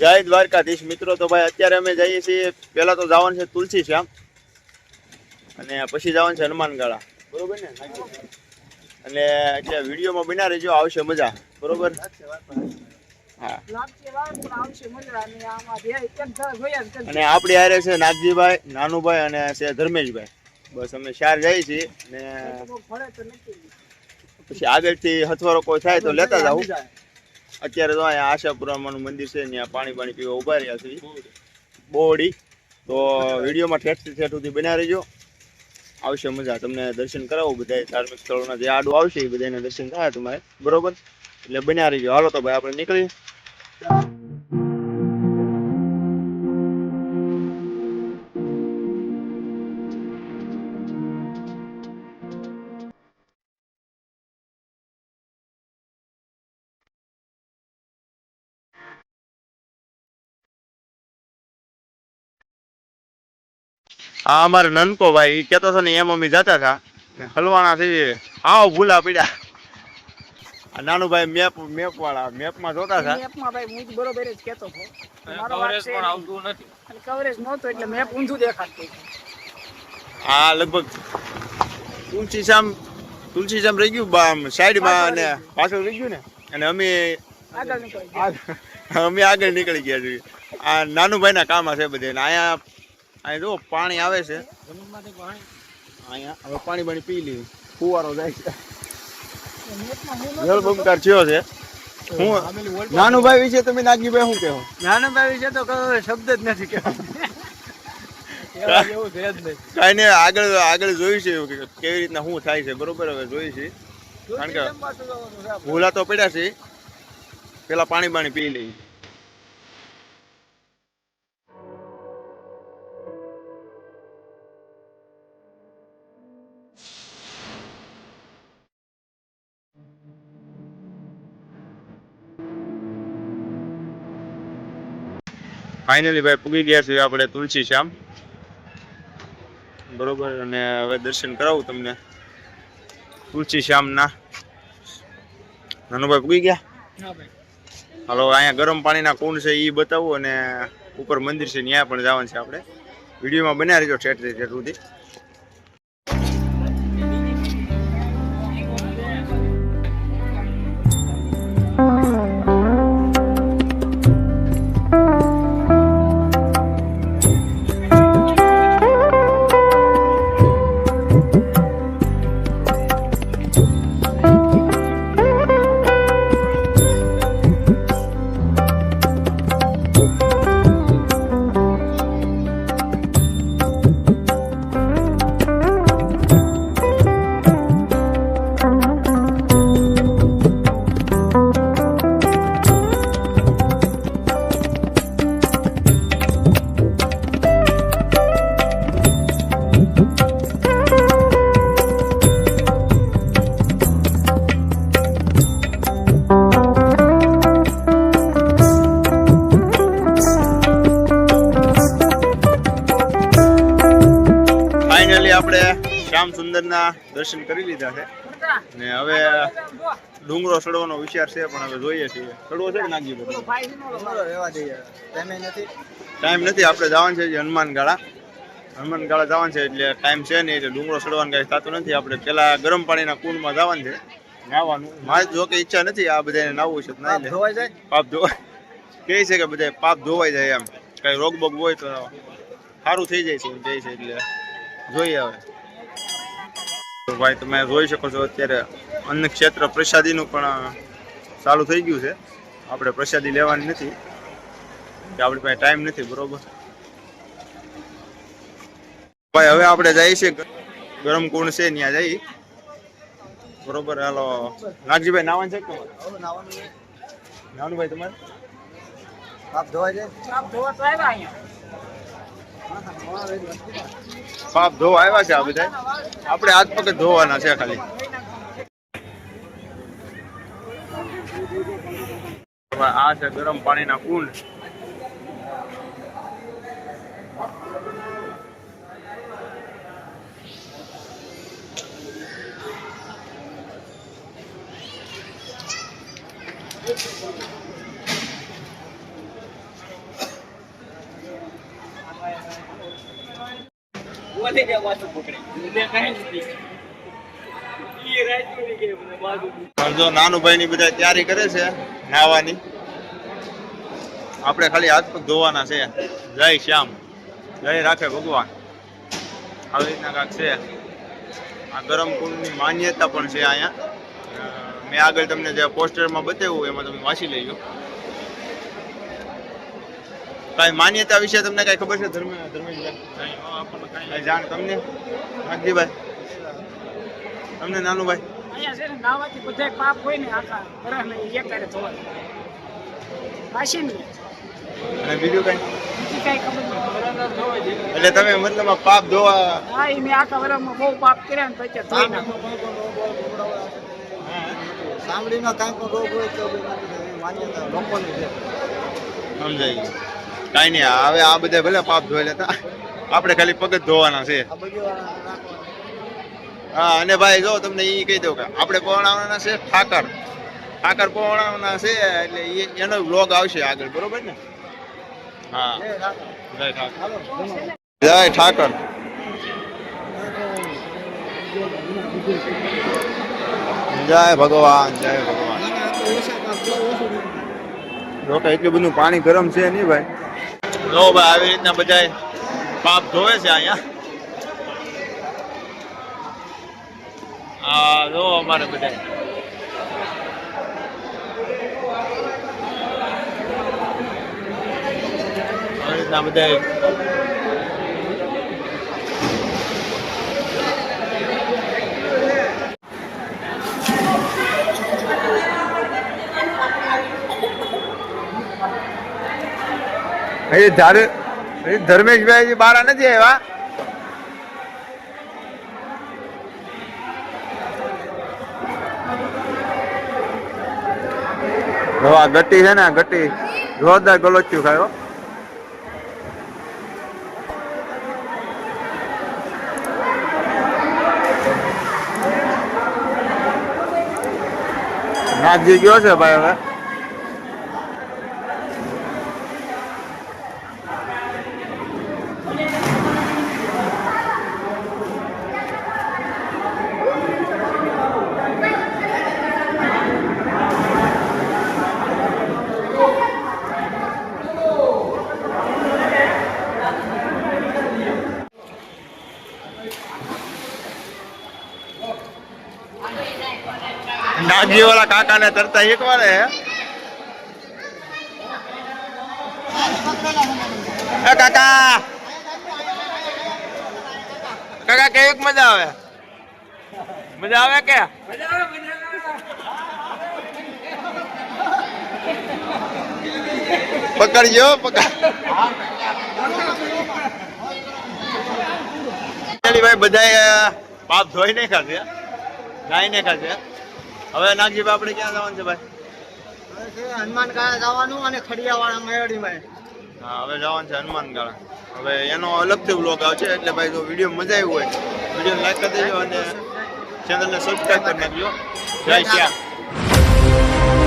જય દ્વારકાધીશ. મિત્રો તો ભાઈ અત્યારે અમે જઈએ છીએ પહેલાં તો જવાનું છે તુલસી શ્યામ અને પછી જવાનું છે હનુમાનગાળા બરોબર ને? અને એટલે વિડીયોમાં બના રહેજો આવશે મજા. બરોબર? હા. અને આપણી હારે છે નાગજીભાઈ નાનુભાઈ અને છે ધર્મેશભાઈ. બસ અમે ચાર જઈએ છીએ અને પછી આગળથી હથવારો કોઈ થાય તો લેતા જાવ અત્યારે તો અહીંયા આશાપુરામાનું મંદિર છે, ત્યાં પાણી પાણી પીવા ઊભા રહ્યા છે બોડી તો વિડીયોમાં ઠેઠથી ઠેઠ સુધી બન્યા રહેજો. આવશે મજા. તમને દર્શન કરાવું બધા ધાર્મિક સ્થળોના જે આડું આવશે એ બધાને દર્શન થાય તમારે. બરોબર? એટલે બન્યા રહીજો. હાલો તો ભાઈ, આપણે નીકળીએ. હા અમારે નનકો ભાઈ કેતો હતો ને એમ અમે જતા હતા ને હલવાના થઈ હાવ ભૂલા પડ્યા. નાનું ભાઈ મેપ મેપ વાળા મેપમાં જોતા હતા મેપમાં ભાઈ હું બરોબર જ કહેતો હતો. કવરેજ પણ આવતું નથી. કવરેજ નહોતું એટલે મેપ ઊંધું દેખાડતું આ લગભગ તુલસી શ્યામ રહી ગયું બા- આમ સાઈડમાં અને પાછળ રહી ગયું ને? અને અમે આગળ. આ- અમે આગળ નીકળી ગયા છીએ. આ નાનું ભાઈના કામ હશે બધે અહીંયા અહીંયા જો પાણી આવે છે. જમીનમાંથી પાણી? અહીંયા હવે પાણી પાણી પી લીધું ફુવારો જાય છે. જળબંકાર થયો છે. હું નાનું ભાઈ વિશે તમે નાગજીભાઈ શું કહો? નાનભાઈ વિશે તો કોઈ શબ્દ જ નથી કહેવાય કાંઈ નહીં આગળ આગળ જોયું છે કેવી રીતના શું થાય છે. બરોબર હવે જોઈ છે કારણ કે. ભૂલા તો પડ્યા છે. પેલા પાણી પાણી પી લઈ ફાઇનલી ભાઈ પૂગી ગયા છીએ આપણે તુલસી શ્યામ. બરોબર અને હવે દર્શન કરાવું તમને. તુલસી શ્યામના. નાનુભાઈ પૂગી ગયા. હાલો અહીંયા ગરમ પાણીના કુંડ છે એ બતાવું અને ઉપર મંદિર છે ત્યાં પણ જવાનું છે આપણે. વિડીયોમાં બનાવી રહેજો થી સુધી. ફાઇનલી આપણે શ્યામ સુંદરના દર્શન કરી લીધા છે. ને હવે ડુંગરો ચડવાનો વિચાર છે પણ હવે જોઈએ છીએ. ચડવો છે કે નાગજી ભાઈ. ટાઈમ નથી આપણે જવાનું છે હનુમાન ગાળા હનુમાન ગાળા જવાનું છે એટલે ટાઈમ છે નહીં એટલે ડુંગરો ચડવાનું કાંઈ થતું નથી. આપણે પેલા ગરમ પાણીના કુંડમાં જવાનું છે. નાવાનું. મારે જો કે ઈચ્છા નથી આ બધાને નાવું છે નાઈ નાહી જાય? પાપ ધોવાય કહે છે કે બધા પાપ ધોવાઈ જાય એમ. કઈ રોગ બોગ હોય તો સારું થઈ જાય છે કહે છે એટલે. જોઈએ હવે. ભાઈ તમે જોઈ શકો છો અત્યારે અન્ન ક્ષેત્ર પ્રસાદીનું પણ ચાલુ થઈ ગયું છે. આપણે પ્રસાદી લેવાની નથી. કે આપણી પાસે ટાઈમ નથી બરોબર? ભાઈ હવે આપણે જઈએ છીએ ગરમ કુંડ છે ત્યાં જઈ બરોબર હાલો. નાગજીભાઈ નાવાનું છે કે તમારે? આપ ધોવા જાય આપ ધોવા તો આવ્યા અહીંયા. પાપ ધોવા આવ્યા છે આ બધા આપણે હાથ પગ ધોવાના છે ખાલી. આ છે ગરમ પાણીના કુંડ. Thank કાંઈ નથી. ઈ રાખ્યું નહીં કે મને બાજુ. પણ જો નાનું ભાઈ ની બધા તૈયારી કરે છે નાવાની આપણે ખાલી હાથ પગ ધોવાના છે. જય શ્યામ. જય રાખે ભગવાન. આવી રીતના કાંક છે. આ ગરમ કુંડની માન્યતા પણ છે અહીંયા. મેં આગળ તમને જે પોસ્ટરમાં બતાવ્યું એમાં તમે વાંચી લેજો. કાંઈ માન્યતા વિશે તમને કાંઈ ખબર છે? ધર્મ ધર્મેશભાઈ કાંઈ જાણ તમને? નાગજીભાઈ તમને નાનુભાઈ? અહીંયા છે ને નાવાથી પાપ હોય ને આખા અને બીજું કાંઈ. એટલે તમે મતલબ પાપ ધોવા હા એ મેં આખા વરસમાં બહુ પાપ કર્યા ને પછી ધોઈ નાખો સાંભળીનો રોગ હોય તો માન્યતા લોકોની છે. સમજાઈ ગયું. કાંઈ નહીં હવે આ બધા ભલે પાપ ધોઈ લેતા. આપણે ખાલી પગ ધોવાના છે. હા અને ભાઈ જો તમને એ કહી દઉં કે આપણે પહોંચાડવાના છે ઠાકર. ઠાકર પહોંચાડવાના છે એટલે એનો વ્લોગ આવશે આગળ બરોબર ને? હા. જય ઠાકર. જય ઠાકર. જય ભગવાન જય ભગવાન. એટલું બધું પાણી ગરમ છે નહીં ભાઈ? જો ભાઈ, આવી રીતના બધા પાપ ધોવે છે અહીંયા. આ જો અમારે બધા આવી રીતના બધા હજી ધારે હજી ધર્મેશભાઈ બારા નથી આવ્યા. હવા ગટી છે ને ગટી જોરદાર ગલોચ્યું ખાયો નાગજી ગયો છે ભાઈ હવે? નાગજી વાળા કાકા ને તરતા એક હે. કાકા! કાકા કેવી મજા આવે? મજા આવે કે? પકડજો, પકડ. ભાઈ બધા પાપ ધોઈ નહીં ખાશે ગાય નહીં ખાશે હવે નાગજીભાઈ આપણે ક્યાં જવાનું છે ભાઈ? હનુમાન કાળા જવાનું અને ખડિયાવાળા મેળડીમાં હા હવે જવાનું છે હનુમાનગાળા. હવે એનો અલગથી બ્લોગ આવશે એટલે ભાઈ જો વીડિયો મજા આવી હોય વીડિયો લાઈક કરી દેજો અને ચેનલને સબસ્ક્રાઈબ કરી નાખજો. જય શ્યામ